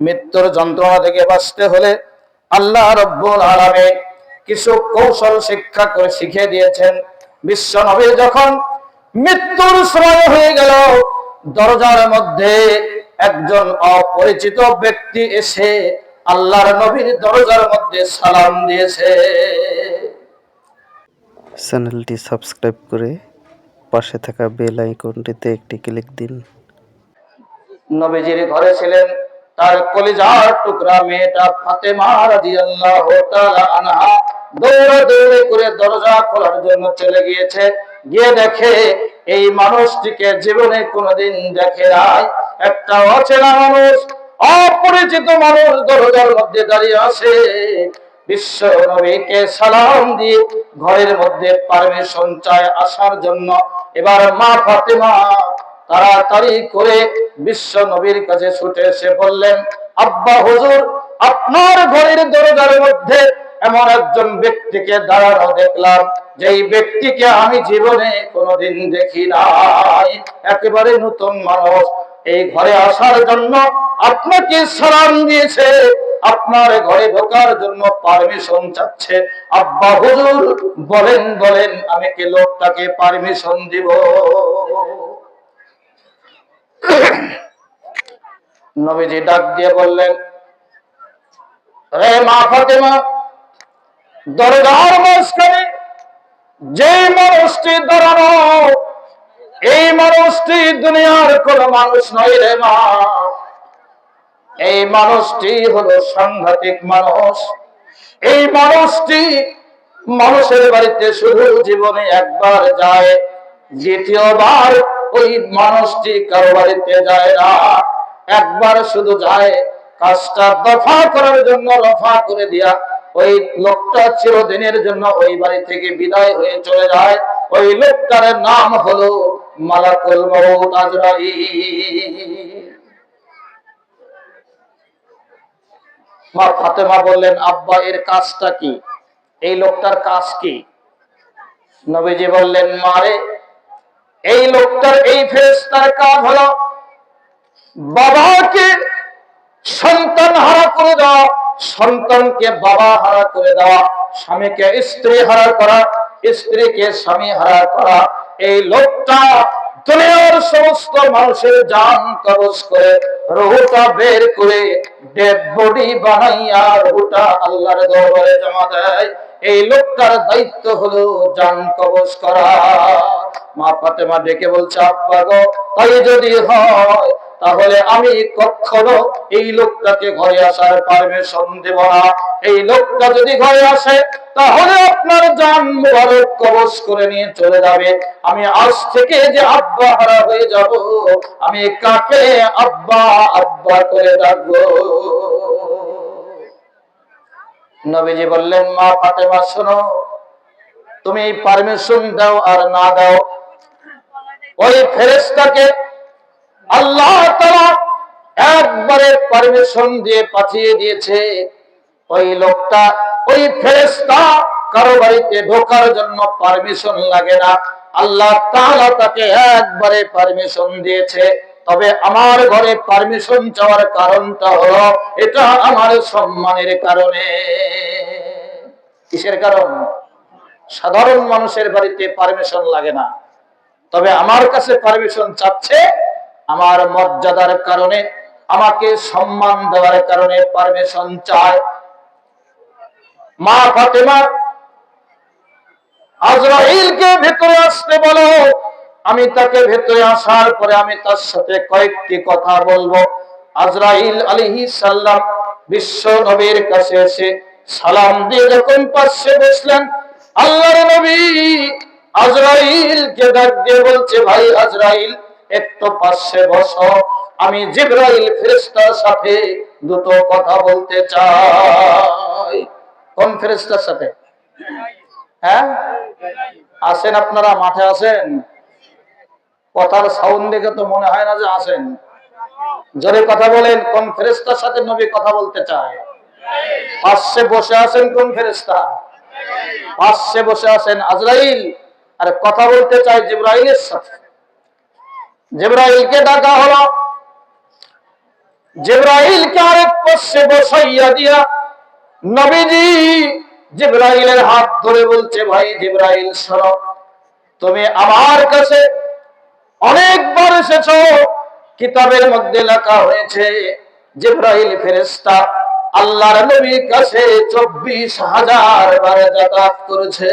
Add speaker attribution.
Speaker 1: মৃত্যুর যন্ত্রণা থেকে বাঁচতে হলে আল্লাহ রব্বুল আলামিন কিছু কৌশল শিক্ষা করে শিখিয়ে দিয়েছেন। বিশ্ব নবী যখন মৃত্যুর সময় হয়ে গেল দরজার মধ্যে একজন অপরিচিত ব্যক্তি এসে আল্লাহর নবীর দরজার মধ্যে সালাম দিয়েছে।
Speaker 2: চ্যানেলটি সাবস্ক্রাইব করে পাশে থাকা বেল আইকনটিতে একটি ক্লিক দিন।
Speaker 1: নবীজির ঘরে ছিলেন তার কলিজার টুকরা মেয়েটা ফাতেমা রাদিয়াল্লাহু তাআলা আনহা দৌড়ে দৌড়ে করে দরজা খোলার জন্য চলে গিয়েছে। গিয়ে দেখে এই মানুষটিকে জীবনে কোনোদিন দেখে নাই। একটা অচেনা মানুষ, অপরিচিত মানুষ দরজার মধ্যে দাঁড়িয়ে আছে। বিশ্ব নবীকে সালাম দিয়ে ঘরের মধ্যে পারমিশন চায় আসার জন্য। এবার মা ফাতেমা তাড়াতাড়ি করে বিশ্ব নবীর কাছে ছুটে এসে বললেন, আব্বা হুজুর, আপনার ঘরের দরজার মধ্যে এমন একজন ব্যক্তিকে দাঁড়ানো দেখলাম, যেই ব্যক্তিকে আমি জীবনে কোনোদিন দেখি নাই। একেবারে নতুন মানুষ। এই ঘরে আসার জন্য আপনাকে সালাম দিয়েছে, আপনার ঘরে ঢোকার জন্য পারমিশন চাচ্ছে। আব্বা হুজুর, বলেন বলেন, আমি কি লোকটাকে পারমিশন দিব? নবীজি ডাক দিয়ে বললেন রে মা ফাতেমা, দরগার মাঝখানে যে মানুষটি দাঁড়ানো, এই মানুষটি দুনিয়ার কোন মানুষ নয় রে মা। এই মানুষটি হলো সাংঘাতিক মানুষ। এই মানুষটি মানুষের বাড়িতে শুধু জীবনে একবার যায়, দ্বিতীয়বার ওই মানুষটি কারও বাড়িতে যায় না। একবার শুধু যায়, কাজটা দফা করার জন্য, রফা করে দিয়া ওই লোকটা চিরদিনের জন্য ওই বাড়ি থেকে বিদায় হয়ে চলে যায়। ওই লোকটার নাম হলো মালাকুল মউত আজরাইল। মা ফাতেমা বললেন, আব্বা, এর কাজটা কি? এই লোকটার কাজ কি? নবীজি বললেন মারে এই লোকটার, এই ফেরেশতার কাজ হলো বাবাকে সন্তান হারা করে দেওয়া, সন্তানকে বাবা হারা করে দেওয়া, স্বামীকে স্ত্রী হারা করা, স্ত্রীকে স্বামী হারা করা। এই লোকটা দুনিয়ার সমস্ত মানুষের জান কবজ করে, রুহুটা বের করে ডেড বডি বানাইয়া রুহুটা আল্লাহর দরবারে জমা দেয়। এই লোকটার দায়িত্ব হলো জান কবজ করা। মা ফাতেমা ডেকে বলছে, আব্বা গো, তাই যদি হয়, তাহলে আমি কখনো এই লোকটাকে ঘরে আসার পারমিশন দেব না। এই লোকটা যদি ঘরে আসে, তাহলে আপনার জান মুবারক কবজ করে নিয়ে চলে যাবে। আমি আজ থেকে যে আব্বা হারা হয়ে যাব, আমি কাকে আব্বা আব্বা করে রাখব নবীজি বললেন, মা ফাতেমা, শোনো, তুমি পারমিশন দাও আর না দাও। ওই ফেরেশতাকে আল্লাহ তাআলা একবারে পারমিশন দিয়ে পাঠিয়ে দিয়েছে। ওই লোকটা, ওই ফেরেশতা কারও বাড়িতে ঢোকার জন্য পারমিশন লাগে না। আল্লাহ তাকে একবারে পারমিশন দিয়েছে। তবে আমার ঘরে পারমিশন চাওয়ার কারণটা হলো, এটা আমার সম্মানের কারণে। কিসের কারণ? সাধারণ মানুষের বাড়িতে পারমিশন লাগে না। তবে আমার কাছে পারমিশন চাচ্ছে আমার মর্যাদার কারণে, আমাকে সম্মান দেওয়ার কারণে পারমিশন চায়। মা ফাতেমা আজরাইলকে ভেতরে আসতে বলো। আমি তাকে ভেতরে আসার পরে আমি তার সাথে কয়েকটি কথা বলব। আজরাইল আলাইহি সাল্লাম বিশ্ব নবীর কাছে এসে সালাম দিয়ে যখন পাশে বসলেন, আল্লাহর নবী আজরাইল কে ডাক দিয়ে বলছে, ভাই আজরাইল, একটু পাশে বসো। আমি জিব্রাইল ফেরেশতার সাথে দুটো কথা বলতে চাই। কোন ফেরেশতার সাথে? হ্যাঁ? আছেন আপনারা? মাঠে আছেন? কথার সাউন্ড দেখে তো মনে হয় না যে আসেন। জোরে কথা বলেন, কোন ফেরেস্তার সাথে নবী কথা বলতে চায়? পাশে বসে আছেন কোন ফেরেস্তা পাশে বসে আছেন আজরাইল। আর কথা বলতে চায় জিব্রাইলের সাথে। জিব্রাইলকে ডাকা হলো। জিব্রাইলকে আরেক পাশে বসাইয়া দিয়া নবীজি জিব্রাইলের হাত ধরে বলছে, ভাই জিব্রাইল, শোনো, তুমি আমার কাছে অনেকবার এসেছ। কিতাবের মধ্যে লেখা হয়েছে, জিব্রাইল ফেরেস্তা আল্লাহর নবীর কাছে চব্বিশ হাজার বার যাতায়াত করেছে।